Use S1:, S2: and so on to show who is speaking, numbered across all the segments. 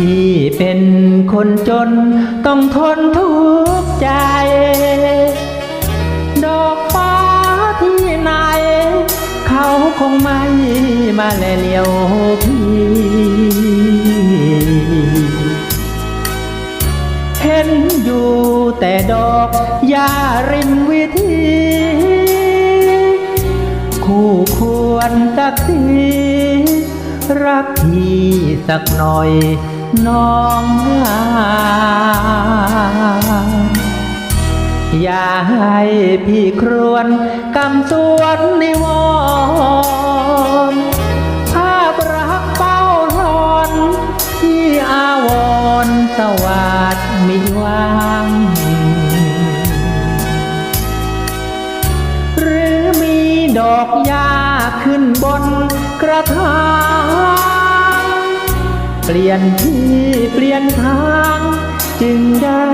S1: พี่เป็นคนจนต้องทนทุกข์ใจ ดอกฟ้าที่ไหน เขาคงไม่มาแลเลียวพี่ เห็นอยู่แต่ดอกยาริมวิธี คู่ควรสักทีรักพี่สักหน่อย น้องงาอย่าให้พี่ครวนกำสวนนิวรณ์ภาพรักเป้าหลอนที่อาวรสวัสดมีหวังหรือมีดอกหญ้าขึ้นบนกระถาง เปลี่ยนที่เปลี่ยนทาง จึงได้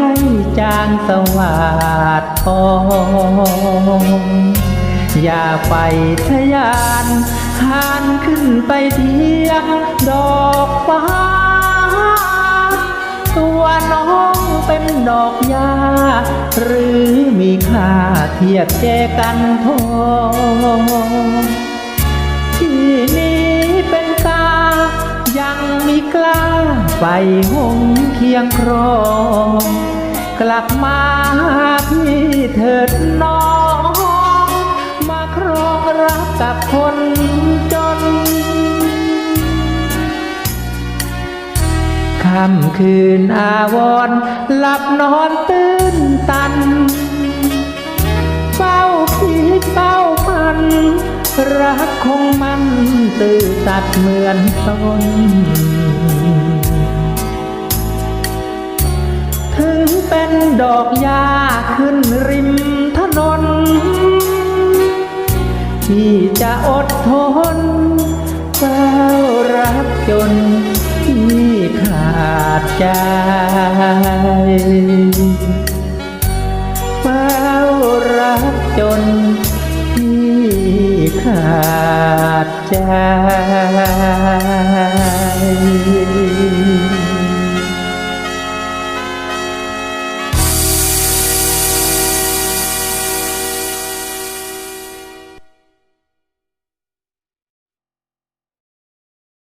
S1: จางสวัสดทอง อย่าไปทะยานหานขึ้นไปเทียงดอกฟ้า ตัวน้องเป็นดอกหญ้าหรือมีค่าเทียบแจกันทอง ไปหงเคียงครอง กลับมาพี่เถิดน้อง มาครองรักกับคนจนค่ำคืนอาวรณ์หลับนอนตื่นตันเฝ้าคิดเฝ้าพัน รักคงมันตื่นตัดเหมือนต้น เป็นดอกหญ้าขึ้นริมถนน ที่จะอดทนเฝ้ารักจนที่ขาดใจเฝ้ารักจนที่ขาดใจ